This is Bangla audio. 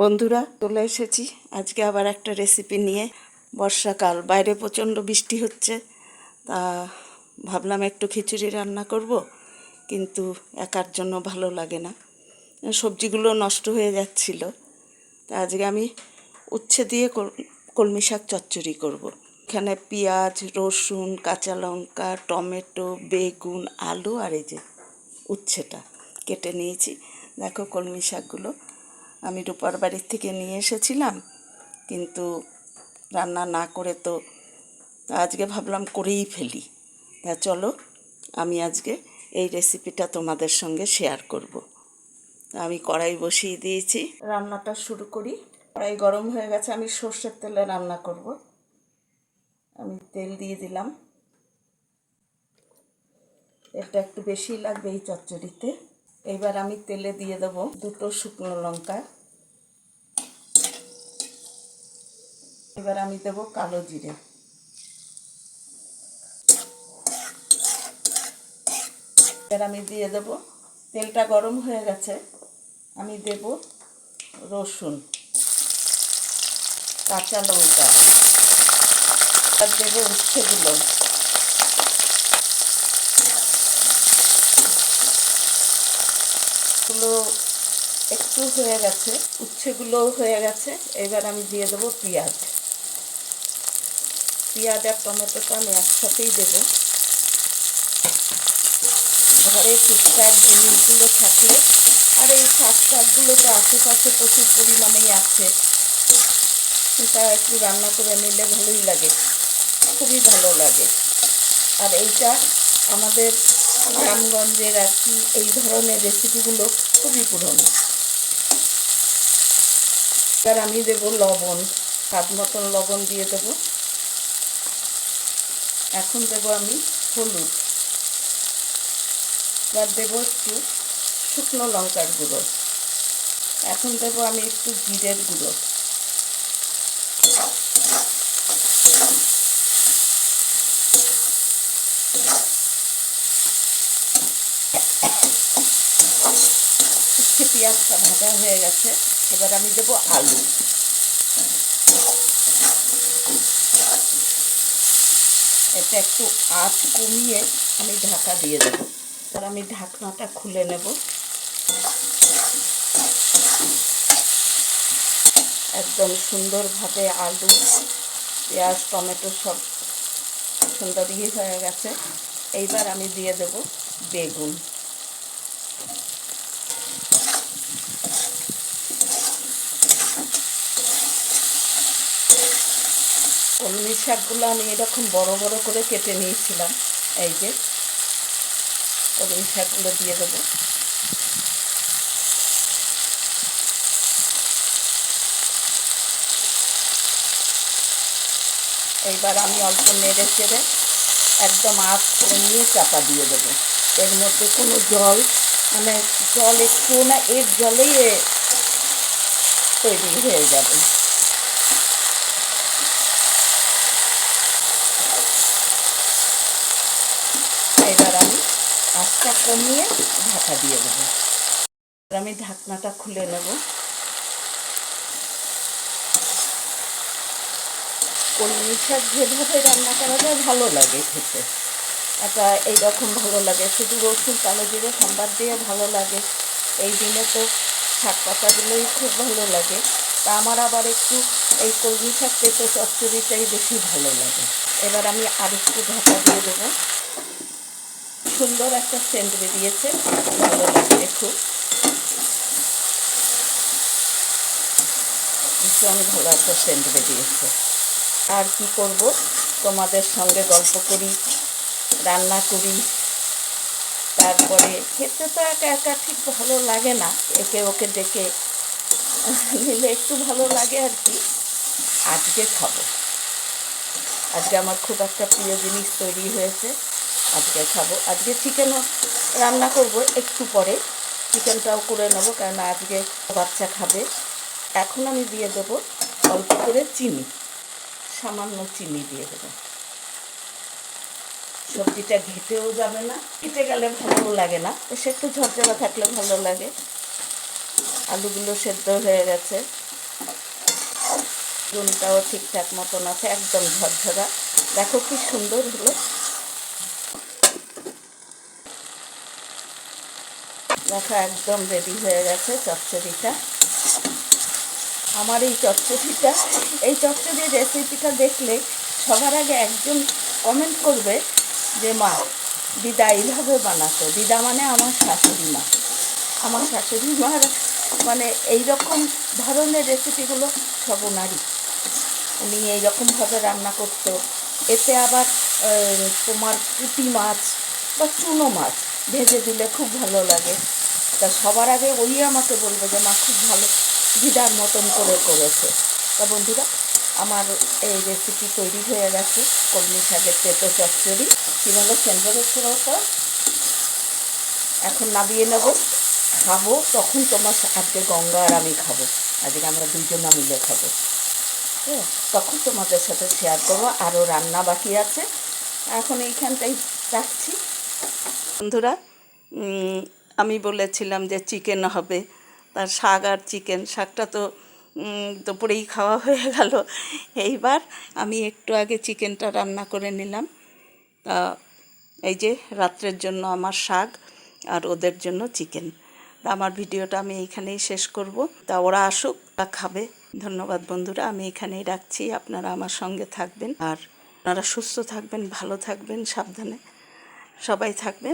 বন্ধুরা, চলে এসেছি। আজকে আবার একটা রেসিপি নিয়ে। বর্ষাকাল, বাইরে প্রচণ্ড বৃষ্টি হচ্ছে। তা ভাবলাম একটু খিচুড়ি রান্না করব, কিন্তু একার জন্য ভালো লাগে না। সবজিগুলো নষ্ট হয়ে যাচ্ছিল। তা আজকে আমি উচ্ছে দিয়ে কলমি শাক চচ্চড়ি করব। এখানে পেঁয়াজ, রসুন, কাঁচা লঙ্কা, টমেটো, বেগুন, আলু আর এই যে উচ্ছেটা কেটে নিয়েছি। দেখো কলমি শাকগুলো। আমি রূপার বাড়ির থেকে নিয়ে এসেছিলাম, কিন্তু রান্না না করে তো আজকে ভাবলাম করেই ফেলি। তা চলো, আমি আজকে এই রেসিপিটা তোমাদের সঙ্গে শেয়ার করব। আমি কড়াই বসিয়ে দিয়েছি, রান্নাটা শুরু করি। কড়াই গরম হয়ে গেছে, আমি সর্ষের তেলে রান্না করব। আমি তেল দিয়ে দিলাম। তেলটা একটু বেশি লাগবে এই চচ্চড়িতে। এবার আমি তেলে দিয়ে দেবো দুটো শুকনো লঙ্কা। এবার আমি দেবো কালো জিরে। এবার আমি দিয়ে দেব, তেলটা গরম হয়ে গেছে, আমি দেব রসুন, কাঁচা লঙ্কা, আর দেব উচ্ছেগুলো গুলো একটু হয়ে গেছে, উচ্ছেগুলোও হয়ে গেছে, এবার আমি দিয়ে দেবো পেঁয়াজ। পেঁয়াজ আর টমেটোটা আমি একসাথেই দেবো। ঘরে টুকটাক জিনিসগুলো থাকলে আর এই শাক শাকগুলো তো আশেপাশে প্রচুর পরিমাণেই আছে। তা একটু রান্না করে নিলে ভালোই লাগে। খুবই ভালো লাগে। আর এইটা আমাদের গ্রামগঞ্জের আর কি এই ধরনের রেসিপিগুলো খুবই পুরনো। এবার আমি দেব লবণ, স্বাদ মতন লবণ দিয়ে দেব। এখন দেব আমি হলুদ। এবার দেব একটু শুকনো লঙ্কার গুঁড়ো। এখন দেব আমি একটু জিরের গুঁড়ো। পেঁয়াজটা ভাজা হয়ে গেছে। এবার আমি দেব আলু। এটা একটু আঁচ কমিয়ে আমি ঢাকা দিয়ে দেবো। তার আমি ঢাকনাটা খুলে নেব। একদম সুন্দরভাবে আলু, পেঁয়াজ, টমেটো সব সুন্দর ইয়ে হয়ে গেছে। এইবার আমি দিয়ে দেব বেগুন। কলমি শাকগুলো আমি এরকম বড় বড় করে কেটে নিয়েছিলাম। এই যে কলমি শাকগুলো দিয়ে দেবো। এইবার আমি অল্প নেড়ে চেড়ে একদম আঁচ কমিয়ে চাপা দিয়ে দেবো। এর মধ্যে কোনো জল মানে জল একটু না, এর জলেই তৈরি হয়ে যাবে এবার আমি আঁচটা কমিয়ে ঢাকা দিয়ে দেবো। আমি ঢাকনাটা খুলে নেব। কলমি শাক যেভাবে রান্না করা যায় ভালো লাগে খেতে। এটা এইরকম ভালো লাগে। শুধু রসুন, কালো জিরে, সাম্বার দিয়ে ভালো লাগে। এই দিনে তো শাক পাতাগুলোই খুব ভালো লাগে। তা আমার আবার একটু এই কলমি শাক পেঁপে চচ্চড়িটাই বেশি ভালো লাগে। এবার আমি আর একটু ঢাকা দিয়ে দেবো। সুন্দর একটা সেন্ট বেরিয়েছে। ভালো লাগছে খুব ভীষণ ভালো একটা সেন্ট বেরিয়েছে। আর কি করব? তোমাদের সঙ্গে গল্প করি, রান্না করি। তারপরে খেতে তো একা একা ঠিক ভালো লাগে না। একে ওকে ডেকে নিলে একটু ভালো লাগে আর কি। আজকে খাব। আজকে আমার খুব একটা প্রিয় জিনিস তৈরি হয়েছে। আজকে খাব। আজকে চিকেনও রান্না করব একটু পরে। চিকেনটাও করে নেব কারণ আজকে বাচ্চা খাবে। এখন আমি দিয়ে দেবো অল্প করে চিনি, সামান্য চিনি দিয়ে দেবো। সবজিটা ঘেটেও যাবে না, ঘেটে গেলে ভালো লাগে না। বেশ একটু ঝরঝরা থাকলে ভালো লাগে। আলুগুলো সেদ্ধ হয়ে গেছে। চুনটাও ঠিকঠাক মতন আছে, একদম ঝরঝরা। দেখো কি সুন্দর হলো। দেখো একদম রেডি হয়ে গেছে চচ্চড়িটা। আমার এই চচ্চড়িটা, এই চচ্চড়ির রেসিপিটা দেখলে সবার আগে একজন কমেন্ট করবে যে, মা, দিদা এইভাবে বানাতো। দিদা মানে আমার শাশুড়ি মা। আমার শাশুড়ি মার মানে এই রকম ধরনের রেসিপিগুলো সব ওনারই। উনি এইরকমভাবে রান্না করতো। এতে আবার তোমার পুঁটি মাছ বা চুনো মাছ ভেজে দিলে খুব ভালো লাগে। তা সবার আগে ওই আমাকে বলবে যে, মা, খুব ভালো দিদার মতন করে করেছে। তা বন্ধুরা, আমার এই রেসিপি তৈরি হয়ে গেছে। কলমি শাকের তেতো চচ্চড়ি কী বলো সেন্টারের তো এখন নামিয়ে নেব। খাব, তখন তোমার আজকে গঙ্গা আর আমি খাব। আজকে আমরা দুজনা মিলে খাব। হ্যাঁ তখন তোমাদের সাথে শেয়ার করব। আরও রান্না বাকি আছে। এখন এইখানটাই রাখছি। বন্ধুরা আমি বলেছিলাম যে চিকেন হবে। তার শাক আর চিকেন শাকটা তো দুপুরেই খাওয়া হয়ে গেল। এইবার আমি একটু আগে চিকেনটা রান্না করে নিলাম। তা, এই যে রাত্রের জন্য আমার শাক আর ওদের জন্য চিকেন তা, আমার ভিডিওটা আমি এইখানেই শেষ করব। তা, ওরা আসুক তা খাবে। ধন্যবাদ বন্ধুরা, আমি এখানেই রাখছি। আপনারা আমার সঙ্গে থাকবেন। আর আপনারা সুস্থ থাকবেন, ভালো থাকবেন, সাবধানে। সবাই থাকবে।